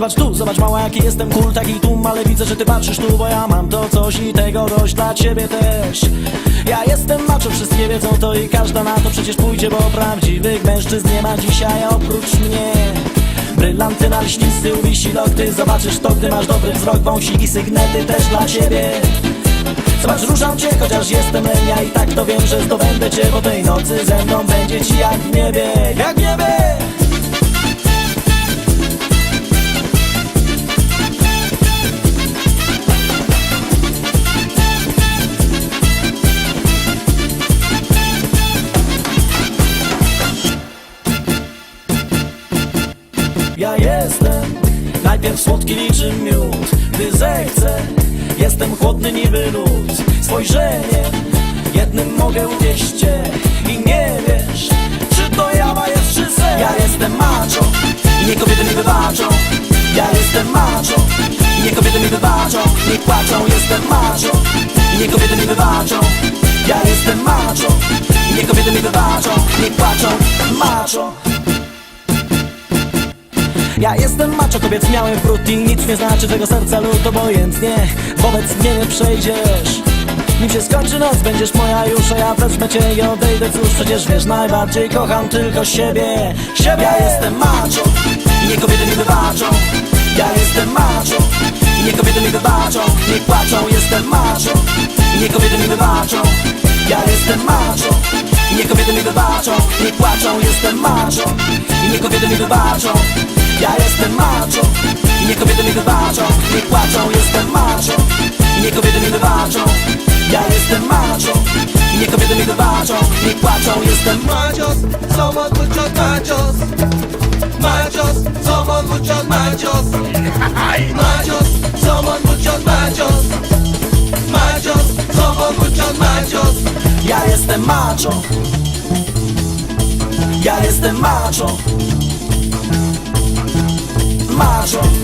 Zobacz tu, zobacz mała jaki jestem cool, taki tu Ale widzę, że ty patrzysz tu, bo ja mam to coś i tego dość dla ciebie też. Ja jestem macho, wszystkie wiedzą to i każda na to przecież pójdzie Bo prawdziwych mężczyzn nie ma dzisiaj oprócz mnie. Brylanty na lśnisty, uwisi lokty no, Zobaczysz to, gdy masz dobry wzrok, wąsik i sygnety też dla ciebie. Zobacz, ruszam cię, chociaż jestem lenia I tak to wiem, że zdobędę cię Bo tej nocy ze mną będzie ci jak niebie. Jak niebie! Ja jestem najpierw słodki niczym miód Gdy zechcę, jestem chłodny niby lód. Spojrzenie, jednym mogę ugnieść cię. I nie wiesz, czy to jawa jest czy sen Ja jestem macho i nie kobiety mi wybaczą. Ja jestem macho i nie kobiety mi wybaczą. Nie płaczą, jestem macho i nie kobiety mi wybaczą. Ja jestem macho nie kobiety mi wybaczą. Nie płaczą, macho ja jestem macho, kobiet miałem wrót i nic nie znaczy tego serca lud Obojętnie, wobec mnie nie przejdziesz. Nim się skończy noc, będziesz moja już, a ja wezmę cię i odejdę. Cóż, przecież wiesz, najbardziej kocham tylko siebie. Siebie! Ja jestem macho i nie kobiety mi wybaczą. Ja jestem macho i nie kobiety mi wybaczą. Nie płaczą, jestem macho i nie kobiety mi wybaczą. Ja jestem macho i nie kobiety mi wybaczą. Nie płaczą, jestem macho nie kobiety mi wybaczą. Ja jestem macho. I nie kobiety mi wybaczą. Nie płaczą, jestem macho. I nie kobiety mi wybaczą. Ja jestem macho. I nie kobiety mi wybaczą. Nie płaczą, jestem Machos, somos muchos machos. Machos, somos muchos machos. Machos, somos muchos machos. Machos, somos muchos machos. Ja jestem macho Ja jestem macho. Macho